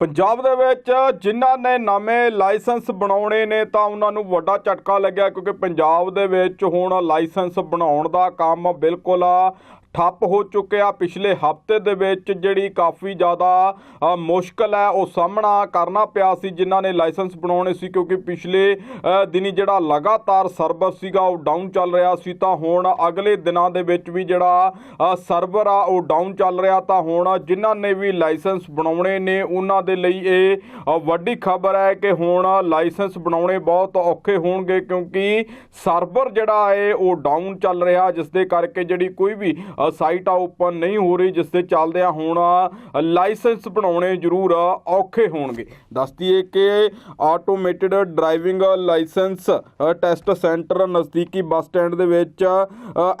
ਪੰਜਾਬ ਦੇ ਵਿੱਚ ਜਿਨ੍ਹਾਂ ਨੇ ਨਵੇਂ ਲਾਇਸੈਂਸ ਬਣਾਉਣੇ ਨੇ ਤਾਂ ਉਹਨਾਂ ਨੂੰ ਵੱਡਾ ਝਟਕਾ ਲੱਗਿਆ ਕਿਉਂਕਿ ਪੰਜਾਬ ਦੇ ਵਿੱਚ ਹੁਣ ਲਾਇਸੈਂਸ ਬਣਾਉਣ ਦਾ ਕੰਮ ਬਿਲਕੁਲ ਠੱਪ ਹੋ ਚੁੱਕਿਆ। ਪਿਛਲੇ ਹਫ਼ਤੇ ਦੇ ਵਿੱਚ ਜਿਹੜੀ ਕਾਫੀ ਜ਼ਿਆਦਾ ਮੁਸ਼ਕਲ ਹੈ, ਉਹ ਸਾਹਮਣਾ ਕਰਨਾ ਪਿਆ ਸੀ, ਜਿਨ੍ਹਾਂ ਨੇ ਲਾਇਸੈਂਸ ਬਣਾਉਣੇ ਸੀ, ਕਿਉਂਕਿ ਪਿਛਲੇ ਦਿਨੀ ਜਿਹੜਾ ਲਗਾਤਾਰ ਸਰਵਰ ਸੀਗਾ, ਉਹ ਡਾਊਨ ਚੱਲ ਰਿਹਾ ਸੀ। ਤਾਂ ਹੁਣ ਅਗਲੇ ਦਿਨਾਂ ਦੇ ਵਿੱਚ ਵੀ ਜਿਹੜਾ ਸਰਵਰ ਆ, ਉਹ ਡਾਊਨ ਚੱਲ ਰਿਹਾ। ਤਾਂ ਹੁਣ ਜਿਨ੍ਹਾਂ ਨੇ ਵੀ ਲਾਇਸੈਂਸ ਬਣਾਉਣੇ ਨੇ, ਉਹਨਾਂ ਦੇ ਲਈ ਇਹ ਵੱਡੀ ਖਬਰ ਹੈ ਕਿ ਹੁਣ ਲਾਇਸੈਂਸ ਬਣਾਉਣੇ ਬਹੁਤ ਔਖੇ ਹੋਣਗੇ, ਕਿਉਂਕਿ ਸਰਵਰ ਜਿਹੜਾ ਹੈ, ਉਹ ਡਾਊਨ ਚੱਲ ਰਿਹਾ, ਜਿਸ ਦੇ ਕਰਕੇ ਜਿਹੜੀ ਕੋਈ ਵੀ ਸਾਈਟ ਆ ਓਪਨ ਨਹੀਂ ਹੋ ਰਹੀ, ਜਿਸ ਦੇ ਚੱਲਦਿਆਂ ਹੁਣ ਲਾਇਸੈਂਸ ਬਣਾਉਣੇ ਜ਼ਰੂਰ ਔਖੇ ਹੋਣਗੇ। ਦੱਸਦੀਏ ਕਿ automated driving licence test centre ਨਜ਼ਦੀਕੀ ਬੱਸ ਸਟੈਂਡ ਦੇ ਵਿੱਚ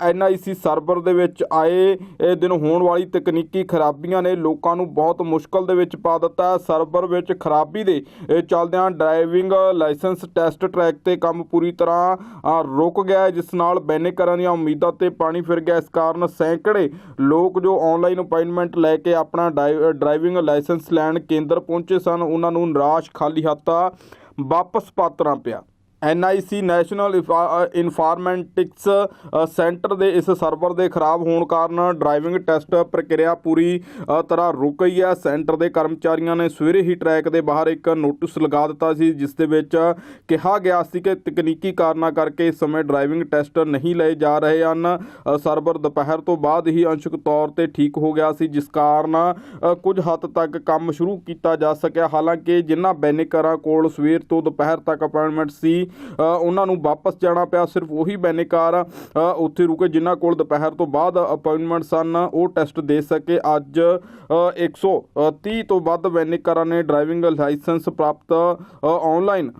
ਐਨਆਈਸੀ ਸਰਵਰ ਦੇ ਵਿੱਚ ਆਏ ਇਹ ਦਿਨ ਹੋਣ ਵਾਲੀ ਤਕਨੀਕੀ ਖਰਾਬੀਆਂ ਨੇ ਲੋਕਾਂ ਨੂੰ ਬਹੁਤ ਮੁਸ਼ਕਲ ਦੇ ਵਿੱਚ ਪਾ ਦਿੱਤਾ। ਸਰਵਰ ਵਿੱਚ ਖਰਾਬੀ ਦੇ ਇਹ ਚੱਲਦਿਆਂ ਡਰਾਈਵਿੰਗ ਲਾਇਸੈਂਸ ਟੈਸਟ ਟਰੈਕ ਤੇ ਕੰਮ ਪੂਰੀ ਤਰ੍ਹਾਂ ਰੁਕ ਗਿਆ ਜਿਸ ਨਾਲ ਬੈਨੇਕਰਾਂ ਦੀਆਂ ਉਮੀਦਾਂ ਤੇ ਪਾਣੀ ਫਿਰ ਗਿਆ। ਇਸ ਕਾਰਨ ਸੈਂਕੜੇ ਲੋਕ ਜੋ ਆਨਲਾਈਨ ਅਪਾਇੰਟਮੈਂਟ ਲੈ ਕੇ ਆਪਣਾ ਡਰਾਈ- ਡਰਾਈਵਿੰਗ ਲਾਇਸੈਂਸ ਲੈਣ ਕੇਂਦਰ ਪਹੁੰਚੇ ਸਨ, ਉਹਨਾਂ ਨੂੰ ਨਿਰਾਸ਼, ਖਾਲੀ ਹੱਥਾਂ ਵਾਪਸ ਪਾਤਰਾਂ ਪਿਆ। ਐਨਆਈਸੀ ਨੈਸ਼ਨਲ ਇਨਫਾਰਮੈਂਟਿਕਸ ਸੈਂਟਰ ਦੇ ਇਸ ਸਰਵਰ ਦੇ ਖਰਾਬ ਹੋਣ ਕਾਰਨ ਡਰਾਈਵਿੰਗ ਟੈਸਟ ਪ੍ਰਕਿਰਿਆ ਪੂਰੀ ਤਰ੍ਹਾਂ ਰੁਕ ਗਈ ਹੈ। ਸੈਂਟਰ ਦੇ ਕਰਮਚਾਰੀਆਂ ਨੇ ਸਵੇਰੇ ਹੀ ਟਰੈਕ ਦੇ ਬਾਹਰ ਇੱਕ ਨੋਟਿਸ ਲਗਾ ਦਿੱਤਾ ਸੀ, ਜਿਸ ਦੇ ਵਿੱਚ ਕਿਹਾ ਗਿਆ ਸੀ ਕਿ ਤਕਨੀਕੀ ਕਾਰਨਾਂ ਕਰਕੇ ਇਸ ਸਮੇਂ ਡਰਾਈਵਿੰਗ ਟੈਸਟ ਨਹੀਂ ਲਏ ਜਾ ਰਹੇ ਹਨ। ਸਰਵਰ ਦੁਪਹਿਰ ਤੋਂ ਬਾਅਦ ਹੀ ਅੰਸ਼ਕ ਤੌਰ ਤੇ ਠੀਕ ਹੋ ਗਿਆ ਸੀ, ਜਿਸ ਕਾਰਨ ਕੁਝ ਹੱਦ ਤੱਕ ਕੰਮ ਸ਼ੁਰੂ ਕੀਤਾ ਜਾ ਸਕਿਆ। ਹਾਲਾਂਕਿ ਜਿਨ੍ਹਾਂ ਬੈਨਿਕਰਾਂ ਕੋਲ ਸਵੇਰ ਤੋਂ ਦੁਪਹਿਰ ਤੱਕ ਅਪਾਇੰਟਮੈਂਟ ਸੀ ਉਹਨਾਂ ਨੂੰ ਵਾਪਸ ਜਾਣਾ ਪਿਆ। ਸਿਰਫ ਉਹੀ ਬੈਨਿਕਾਰ ਉੱਥੇ ਰੁਕੇ ਜਿਨ੍ਹਾਂ ਕੋਲ ਦੁਪਹਿਰ ਤੋਂ ਬਾਅਦ ਅਪਾਇੰਟਮੈਂਟ ਸਨ। ਉਹ ਟੈਸਟ ਦੇ ਸਕੇ। ਅੱਜ ਅ, 130 ਤੋਂ ਵੱਧ ਬੈਨਿਕਾਰਾਂ ਨੇ ਡਰਾਈਵਿੰਗ ਲਾਇਸੈਂਸ ਪ੍ਰਾਪਤ ਅ, ਆਨਲਾਈਨ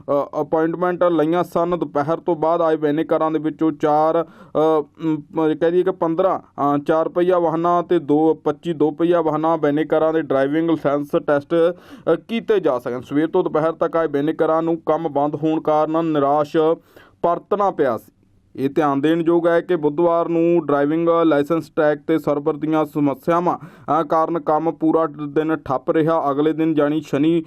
ਅਪਾਇੰਟਮੈਂਟ ਲਈਆਂ ਸਨ। ਦੁਪਹਿਰ ਤੋਂ ਬਾਅਦ ਆਏ ਬੈਨੇਕਾਰਾਂ ਦੇ ਵਿੱਚੋਂ 4 ਕਹਿ ਦਈਏ ਕਿ 15 ਅ, ਚਾਰ ਪਹੀਆ ਵਾਹਨਾਂ ਤੇ 2 25 ਦੋ ਪਹੀਆ ਵਾਹਨਾਂ ਬੈਨੇਕਾਰਾਂ ਦੇ ਡਰਾਈਵਿੰਗ ਲਾਇਸੈਂਸ ਟੈਸਟ ਕੀਤੇ ਜਾ ਸਕਣ। ਸਵੇਰ ਤੋਂ ਦੁਪਹਿਰ ਤੱਕ ਆਏ ਬੈਨਿਕਾਰਾਂ ਨੂੰ ਕੰਮ ਬੰਦ ਹੋਣ ਕਾਰਨ ਨਿਰਾਸ਼, ਪਰਤਣਾ ਪਿਆ ਸੀ। ਇਹ ਧਿਆਨ ਦੇਣ ਯੋਗ ਹੈ ਕਿ ਬੁੱਧਵਾਰ ਨੂੰ ਡਰਾਈਵਿੰਗ ਲਾਇਸੈਂਸ ਟੈਗ ਤੇ ਸਰਵਰ ਦੀਆਂ ਸਮੱਸਿਆਵਾਂ ਕਾਰਨ ਕੰਮ ਪੂਰਾ ਦਿਨ ਠੱਪ ਰਿਹਾ। ਅਗਲੇ ਦਿਨ ਜਾਨੀ ਸ਼ਨੀ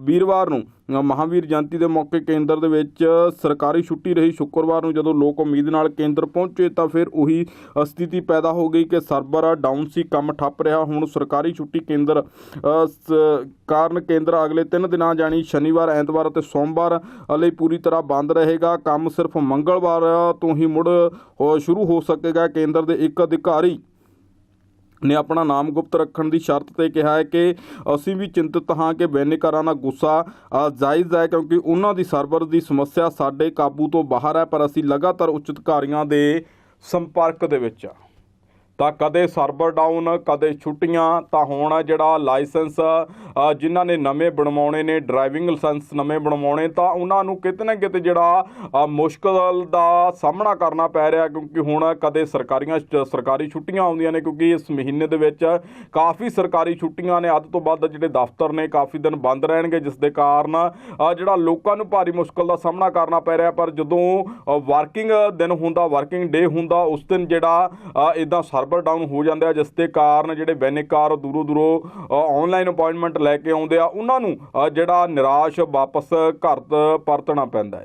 ਵੀਰਵਾਰ ਨੂੰ ਮਹਾਵੀਰ ਜਯੰਤੀ ਦੇ ਮੌਕੇ ਕੇਂਦਰ ਦੇ ਵਿੱਚ ਸਰਕਾਰੀ ਛੁੱਟੀ ਰਹੀ। ਸ਼ੁੱਕਰਵਾਰ ਨੂੰ ਜਦੋਂ ਲੋਕ ਉਮੀਦ ਨਾਲ ਕੇਂਦਰ ਪਹੁੰਚੇ ਤਾਂ ਫਿਰ ਉਹੀ ਸਥਿਤੀ ਪੈਦਾ ਹੋ ਗਈ ਕਿ ਸਰਵਰ ਡਾਊਨ ਸੀ, ਕੰਮ ਠੱਪ ਰਿਹਾ। ਹੁਣ ਸਰਕਾਰੀ ਛੁੱਟੀ ਕੇਂਦਰ ਕਾਰਨ ਕੇਂਦਰ ਅਗਲੇ 3 ਦਿਨਾਂ ਜਾਣੀ ਸ਼ਨੀਵਾਰ, ਐਤਵਾਰ ਅਤੇ ਸੋਮਵਾਰ ਲਈ ਪੂਰੀ ਤਰ੍ਹਾਂ ਬੰਦ ਰਹੇਗਾ। ਕੰਮ ਸਿਰਫ ਮੰਗਲਵਾਰ ਤੋਂ ਹੀ ਮੁੜ, ਹੋ- ਸ਼ੁਰੂ ਹੋ ਸਕੇਗਾ। ਕੇਂਦਰ ਦੇ ਇੱਕ ਅਧਿਕਾਰੀ ਨੇ ਆਪਣਾ ਨਾਮ ਗੁਪਤ ਰੱਖਣ ਦੀ ਸ਼ਰਤ ਤੇ ਕਿਹਾ ਹੈ ਕਿ ਅਸੀਂ ਵੀ ਚਿੰਤਤ ਹਾਂ ਕਿ ਬੈਨਿਕਾਰਾਂ ਦਾ ਗੁੱਸਾ ਅ, ਜਾਇਜ਼ ਹੈ ਕਿਉਂਕਿ ਉਹਨਾਂ ਦੀ ਸਰਵਰ ਦੀ ਸਮੱਸਿਆ ਸਾਡੇ ਕਾਬੂ ਤੋਂ ਬਾਹਰ ਹੈ ਪਰ ਅਸੀਂ ਲਗਾਤਾਰ ਉੱਚ ਅਧਿਕਾਰੀਆਂ ਦੇ ਸੰਪਰਕ ਦੇ ਵਿੱਚ ਆ ਤਾਂ ਕਦੇ ਸਰਵਰ ਡਾਊਨ ਕਦੇ ਛੁੱਟੀਆਂ ਤਾਂ ਹੁਣ ਜਿਹੜਾ ਲਾਇਸੈਂਸ ਜਿਨ੍ਹਾਂ ਨੇ ਨਵੇਂ ਬਣਵਾਉਣੇ ਨੇ ਡਰਾਈਵਿੰਗ ਲਾਇਸੈਂਸ ਨਵੇਂ ਬਣਵਾਉਣੇ, ਤਾਂ ਉਹਨਾਂ ਨੂੰ ਕਿਤੇ ਨਾ ਕਿਤੇ ਜਿਹੜਾ ਮੁਸ਼ਕਲ ਦਾ ਸਾਹਮਣਾ ਕਰਨਾ ਪੈ ਰਿਹਾ, ਕਿਉਂਕਿ ਹੁਣ ਕਦੇ ਸਰਕਾਰੀਆਂ ਸਰਕਾਰੀ ਛੁੱਟੀਆਂ ਆਉਂਦੀਆਂ ਨੇ, ਕਿਉਂਕਿ ਇਸ ਮਹੀਨੇ ਦੇ ਵਿੱਚ ਕਾਫੀ ਸਰਕਾਰੀ ਛੁੱਟੀਆਂ ਨੇ ਅੱਧ ਤੋਂ ਵੱਧ ਜਿਹੜੇ ਦਫ਼ਤਰ ਨੇ, ਕਾਫੀ ਦਿਨ ਬੰਦ ਰਹਿਣਗੇ, ਜਿਸ ਦੇ ਕਾਰਨ ਜਿਹੜਾ ਲੋਕਾਂ ਨੂੰ ਭਾਰੀ ਮੁਸ਼ਕਲ ਦਾ ਸਾਹਮਣਾ ਕਰਨਾ ਪੈ ਰਿਹਾ, ਪਰ ਜਦੋਂ ਵਰਕਿੰਗ ਦਿਨ ਹੁੰਦਾ ਵਰਕਿੰਗ ਡੇ ਹੁੰਦਾ, ਉਸ ਦਿਨ ਜਿਹੜਾ ਇਦਾਂ ਸਰਵਰ ਡਾਊਨ ਹੋ ਜਾਂਦਾ, ਜਿਸ ਦੇ ਕਾਰਨ ਜਿਹੜੇ ਬੈਨਿਕਾਰ ਦੂਰੋਂ ਦੂਰੋਂ ਆਨਲਾਈਨ ਅਪਾਇੰਟਮੈਂਟ ਲੈ ਕੇ ਆਉਂਦੇ ਆ ਉਹਨਾਂ ਨੂੰ ਜਿਹੜਾ ਨਿਰਾਸ਼ ਵਾਪਸ ਘਰ ਪਰਤਣਾ ਪੈਂਦਾ ਹੈ।